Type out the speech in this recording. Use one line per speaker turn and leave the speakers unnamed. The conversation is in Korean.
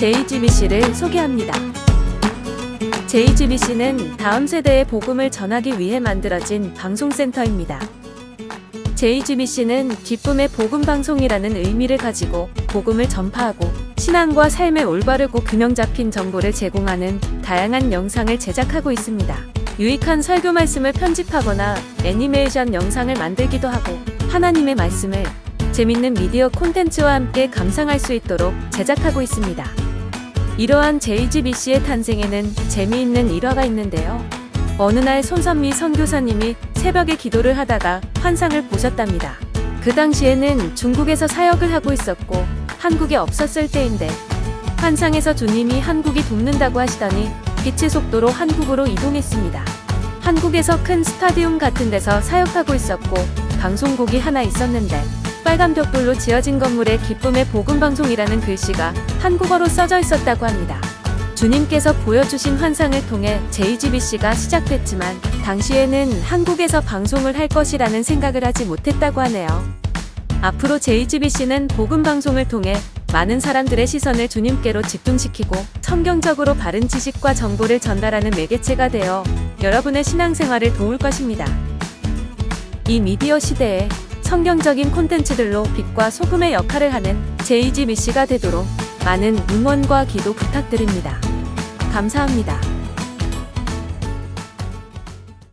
JGBC를 소개합니다. JGBC는 다음 세대의 복음을 전하기 위해 만들어진 방송센터입니다. JGBC는 기쁨의 복음 방송이라는 의미를 가지고 복음을 전파하고 신앙과 삶의 올바르고 균형 잡힌 정보를 제공하는 다양한 영상을 제작하고 있습니다. 유익한 설교 말씀을 편집하거나 애니메이션 영상을 만들기도 하고 하나님의 말씀을 재밌는 미디어 콘텐츠와 함께 감상할 수 있도록 제작하고 있습니다. 이러한 JGBC의 탄생에는 재미있는 일화가 있는데요. 어느 날 손선미 선교사님이 새벽에 기도를 하다가 환상을 보셨답니다. 그 당시에는 중국에서 사역을 하고 있었고 한국에 없었을 때인데 환상에서 주님이 한국이 돕는다고 하시더니 빛의 속도로 한국으로 이동했습니다. 한국에서 큰 스타디움 같은 데서 사역하고 있었고 방송국이 하나 있었는데 빨간 벽돌로 지어진 건물에 기쁨의 복음 방송이라는 글씨가 한국어로 써져 있었다고 합니다. 주님께서 보여주신 환상을 통해 JGBC가 시작됐지만 당시에는 한국에서 방송을 할 것이라는 생각을 하지 못했다고 하네요. 앞으로 JGBC는 복음 방송을 통해 많은 사람들의 시선을 주님께로 집중시키고 성경적으로 바른 지식과 정보를 전달하는 매개체가 되어 여러분의 신앙생활을 도울 것입니다. 이 미디어 시대에 성경적인 콘텐츠들로 빛과 소금의 역할을 하는 JGBC가 되도록 많은 응원과 기도 부탁드립니다. 감사합니다.